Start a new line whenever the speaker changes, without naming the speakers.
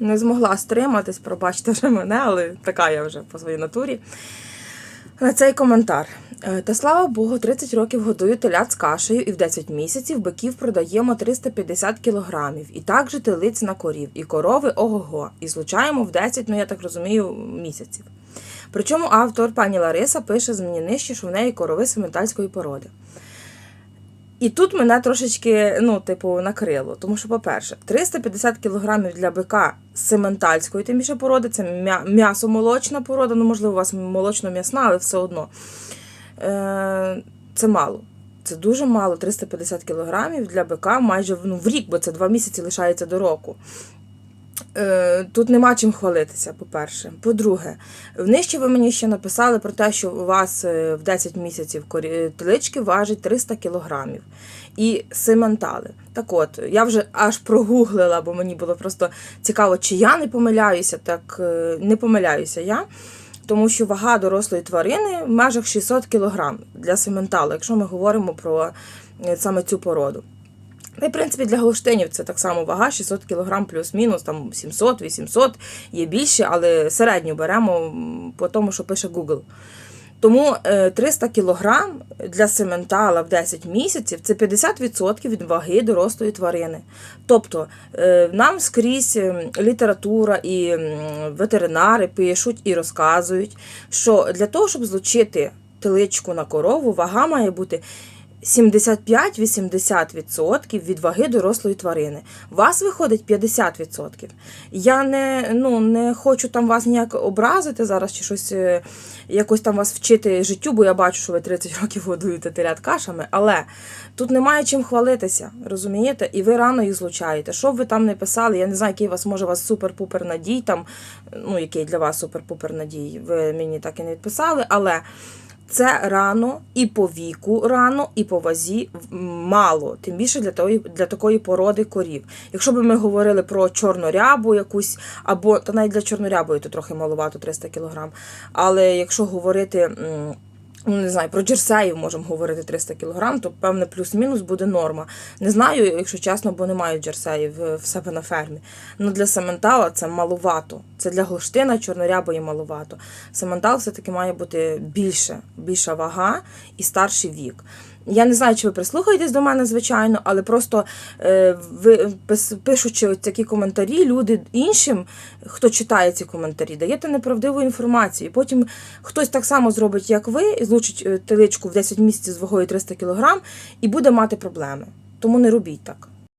Не змогла стриматись, пробачте вже мене, але така я вже по своїй натурі. На цей коментар. Е, Та слава Богу, 30 років годую телят з кашею і в 10 місяців биків продаємо 350 кілограмів. І так же телиць на корів, і корови ого-го. І злучаємо в 10, ну я так розумію, місяців. Причому автор пані Лариса пише з мені нижче, що в неї корови сементальської породи. І тут мене трошечки, ну, типу, накрило. Тому що, по-перше, 350 кілограмів для бика сементальської, тим більше породи, це м'ясо-молочна порода, ну, можливо, у вас молочно-м'ясна, але все одно. Е, це мало. Це дуже мало, 350 кілограмів для бика майже ну, в рік, бо це два місяці лишається до року. Е, Тут нема чим хвалитися, по-перше. По-друге, нижче ви мені ще написали про те, що у вас е, в 10 місяців корі- телички важать 300 кілограмів. І сементали. Так от, я вже аж прогуглила, бо мені було просто цікаво, чи я не помиляюся. Так е, не помиляюся я. Тому що вага дорослої тварини в межах 600 кг для сементалу, якщо ми говоримо про е, саме цю породу. Та й, в принципі, для голштинів це так само вага 600 кг плюс-мінус, там 700-800, є більше, але середню беремо по тому, що пише Google. Тому е, 300 кг для сементала в 10 місяців це 50% від ваги дорослої тварини. Тобто е, нам скрізь е, література і ветеринари пишуть і розказують, що для того, щоб злучити теличку на корову, вага має бути 75-80% від ваги дорослої тварини. Вас виходить 50%. Я не, ну, не хочу там вас ніяк образити зараз чи щось е, якось там вас вчити життю, бо я бачу, що ви 30 років годуєте телят кашами, але тут немає чим хвалитися, розумієте? І ви рано їх злучаєте. Що б ви там не писали, я не знаю, який вас може вас супер-пупер надій, там, ну, який для вас супер-пупер надій, ви мені так і не відписали, але. Це рано і по віку рано, і по вазі мало, тим більше для тої, для такої породи корів. Якщо б ми говорили про чорнорябу якусь, або та навіть для чорнорябої то трохи маловато 300 кг. Але якщо говорити. Ну, не знаю, про джерсеїв можемо говорити 300 кг, то певне плюс-мінус буде норма. Не знаю, якщо чесно, бо немає джерсеїв е, в себе на фермі. Ну для сементала це маловато. Це для голштина чорнорябої маловато. Сементал все-таки має бути більше, більша вага і старший вік. Я не знаю, чи ви прислухаєтесь до мене, звичайно, але просто е, ви пис- пишучи такі коментарі, люди іншим, хто читає ці коментарі, даєте неправдиву інформацію. Потім хтось так само зробить, як ви, злучить е, теличку в 10 місяців з вагою 300 кг і буде мати проблеми. Тому не робіть так.